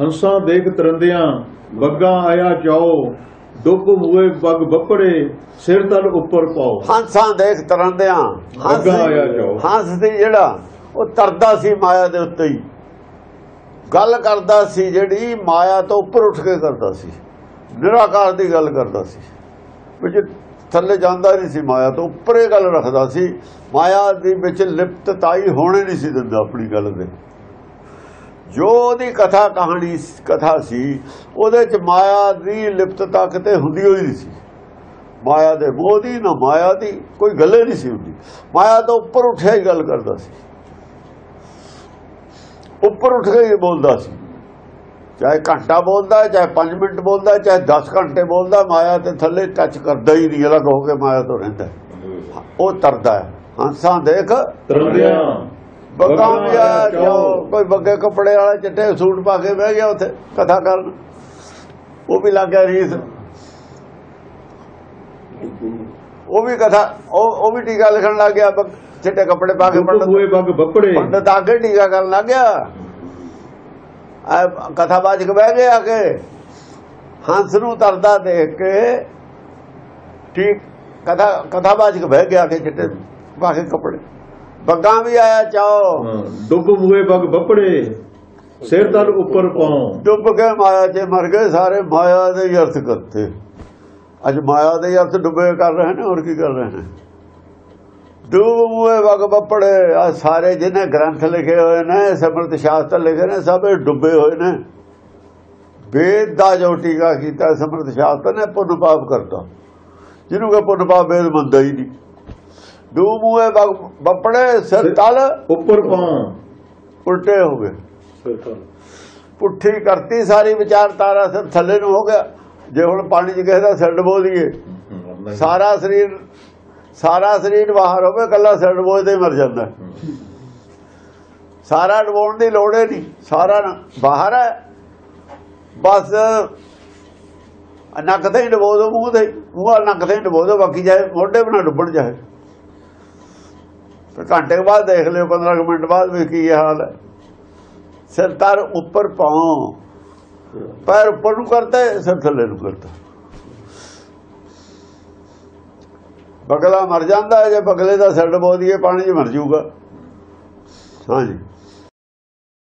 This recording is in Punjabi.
ਹੰਸਾਂ ਦੇਖ ਤਰੰਦਿਆਂ ਬੱਗਾ ਆਇਆ ਜਾਓ ਡੁੱਬ ਮੂਏ ਬੱਗ ਬੱਪੜੇ ਸਿਰ ਤਲ ਉੱਪਰ ਪਾਓ। ਹੰਸਾਂ ਦੇਖ ਤਰੰਦਿਆਂ ਅੱਗਾ ਆਇਆ ਜਾਓ। ਹੰਸ ਦੀ ਜਿਹੜਾ ਉਹ ਤਰਦਾ ਸੀ ਮਾਇਆ ਦੇ ਉੱਤੇ ਹੀ। ਗੱਲ ਕਰਦਾ ਸੀ ਜਿਹੜੀ ਮਾਇਆ ਤੋਂ ਉੱਪਰ ਉੱਠ ਕੇ ਕਰਦਾ ਸੀ। ਨਿਰਾਕਾਰ ਦੀ ਗੱਲ ਕਰਦਾ ਸੀ। ਵਿੱਚ ਥੱਲੇ ਜਾਂਦਾ ਨਹੀਂ ਸੀ ਮਾਇਆ ਤੋਂ ਉੱਪਰ ਗੱਲ ਰੱਖਦਾ ਸੀ। ਮਾਇਆ ਦੇ ਵਿੱਚ ਲਿਪਤਤਾਈ ਹੋਣੇ ਨਹੀਂ ਸੀ ਦਿੰਦਾ ਆਪਣੀ ਗੱਲ ਦੇ ਜੋ ਉਹਦੀ ਕਥਾ ਕਹਾਣੀ ਕਥਾ ਸੀ ਉਹਦੇ ਚ ਮਾਇਆ ਦੀ ਲਿਪਤਤਾ ਕਿਤੇ ਹੁੰਦੀ ਹੋਈ ਨਹੀਂ ਸੀ। ਮਾਇਆ ਦੇ ਮੋਹ ਦੀ ਨਾ ਮਾਇਆ ਦੀ ਕੋਈ ਗੱਲੇ ਨਹੀਂ ਸੀ ਹੁੰਦੀ। ਮਾਇਆ ਤੋਂ ਉੱਪਰ ਉੱਠਿਆ ਹੀ ਗੱਲ ਕਰਦਾ ਸੀ। ਉੱਪਰ ਉੱਠ ਕੇ ਹੀ ਬੋਲਦਾ ਸੀ। ਚਾਹੇ ਘੰਟਾ ਬੋਲਦਾ ਚਾਹੇ 5 ਮਿੰਟ ਬੋਲਦਾ ਚਾਹੇ 10 ਘੰਟੇ ਬੋਲਦਾ ਮਾਇਆ ਤੇ ਥੱਲੇ ਟੱਚ ਕਰਦਾ ਹੀ ਨਹੀਂ ਅਲੱਗ ਹੋ ਕੇ ਮਾਇਆ ਤੋਂ ਰਹਿੰਦਾ। ਉਹ ਤਰਦਾ ਹੈ। ਹੰਸਾਂ ਦੇਖ। ਤਰੰਦਿਆਂ ਬੱਗਾ ਆਇਆ ਜਾਓ ਕੋਈ ਬੱਗੇ ਕੱਪੜੇ ਵਾਲਾ ਚਿੱਟੇ ਸੂਟ ਪਾ ਕੇ ਬਹਿ ਗਿਆ ਉੱਥੇ ਕਥਾ ਕਰਨ। ਉਹ ਵੀ ਲੱਗ ਗਿਆ ਰੀਸ। ਉਹ ਵੀ ਕਥਾ ਉਹ ਉਹ ਵੀ ਟੀਕਾ ਲਿਖਣ ਲੱਗ ਗਿਆ ਚਿੱਟੇ ਕੱਪੜੇ ਪਾ ਕੇ ਪੰਡਤ ਮੂਏ ਬੱਗ ਬੱਪੜੇ। ਪੰਡਤ ਆ ਕੇ ਟੀਕਾ ਕਰਨ ਲੱਗ ਗਿਆ। ਆ ਕਥਾਵਾਚਕ ਬਹਿ ਗਿਆ ਕਿ। ਹੰਸ ਨੂੰ ਤਰਦਾ ਦੇਖ ਕੇ ਠੀਕ ਕਥਾ ਕਥਾਵਾਚਕ ਬਹਿ ਗਿਆ ਕਿ ਚਿੱਟੇ ਪਾ ਕੇ ਕੱਪੜੇ। ਬੱਗਾ ਵੀ ਆਇਆ ਚਾਓ। ਡੁੱਬ ਮੂਏ ਬੱਗ ਬੱਪੜੇ ਸਿਰ ਤਲ ਉੱਪਰ ਪਾਓ ਡੁੱਬ ਕੇ ਮਾਇਆ 'ਚ ਮਰ ਗਏ ਸਾਰੇ ਮਾਇਆ ਦੇ ਅਰਥ ਕਰਤੇ। ਅੱਜ ਮਾਇਆ ਦੇ ਅਰਥ ਡੁੱਬੇ ਕਰ ਰਹੇ ਨੇ ਹੋਰ ਕੀ ਕਰ ਰਹੇ ਨੇ? ਡੁੱਬ ਮੂਏ ਵਗ ਬੱਪੜੇ ਆ ਸਾਰੇ ਜਿਹਨੇ ਗ੍ਰੰਥ ਲਿਖੇ ਹੋਏ ਨੇ ਸਮਰਤ ਸ਼ਾਸਤਰ ਲਿਖੇ ਨੇ ਸਭ ਡੁੱਬੇ ਹੋਏ ਨੇ। ਵੇਦ ਦਾ ਜੋ ਟੀਕਾ ਕੀਤਾ ਸਮਰਤ ਸ਼ਾਸਤਰ ਨੇ ਪੁੰਨ ਪਾਪ ਕਰਤਾ। ਜਿਹਨੂੰ ਕਿ ਪੁੰਨ ਪਾਪ ਵੇਦ ਮੰਨਦਾ ਹੀ ਨਹੀਂ। ਮੂਏ ਵਗ ਬੱਪੜੇ ਸਿਰ ਤਲ। ਉੱਪਰ ਪਾਓ ਉਲਟੇ ਹੋ ਗਏ। ਪੁੱਠੀ ਕਰਤੀ ਸਾਰੀ ਵਿਚਾਰਧਾਰਾ ਸਿਰ ਥੱਲੇ ਨੂੰ ਹੋ ਗਿਆ। ਜੇ ਹੁਣ ਪਾਣੀ 'ਚ ਕਿਸੇ ਦਾ ਸਿਰ ਡਬੋ ਦਈਏ ਸਾਰਾ ਸਰੀਰ ਸਾਰਾ ਸਰੀਰ ਬਾਹਰ ਹੋਵੇ ਕੱਲਾ ਸਿਰ ਡਬੋਦੇ ਮਰ ਜਾਂਦਾ। ਸਾਰਾ ਡਬੋਣ ਦੀ ਲੋੜ ਹੀ ਨਹੀਂ ਸਾਰਾ ਬਾਹਰ ਹੈ। ਬਸ ਨੱਕ ਤੇ ਡਬੋ ਦੋ ਮੂੰਹ ਤੇ ਮੂੰਹ ਨੱਕ ਤੇ ਡਬੋ ਦੋ ਬਾਕੀ ਜਾਏ ਮੋਢੇ ਬਣਾ ਡੁੱਬਣ ਜਾਏ। ਫਿਰ ਘੰਟੇ ਬਾਅਦ ਦੇਖ ਲਿਓ 15 ਕੁ ਮਿੰਟ ਬਾਅਦ ਵੀ ਕੀ ਹਾਲ ਹੈ। ਸਿਰ ਤਰ ਉੱਪਰ ਪਾਉ, ਪੈਰ ਉੱਪਰ ਨੂੰ ਕਰਤਾ, ਸਿਰ ਥੱਲੇ ਨੂੰ ਕਰਤਾ। ਬਗਲਾ ਮਰ ਜਾਂਦਾ ਜੇ ਬਗਲੇ ਦਾ ਸਿਰ ਡਬੋ ਦੀਏ ਪਾਣੀ 'ਚ ਮਰ ਜਾਊਗਾ। ਹਾਂਜੀ।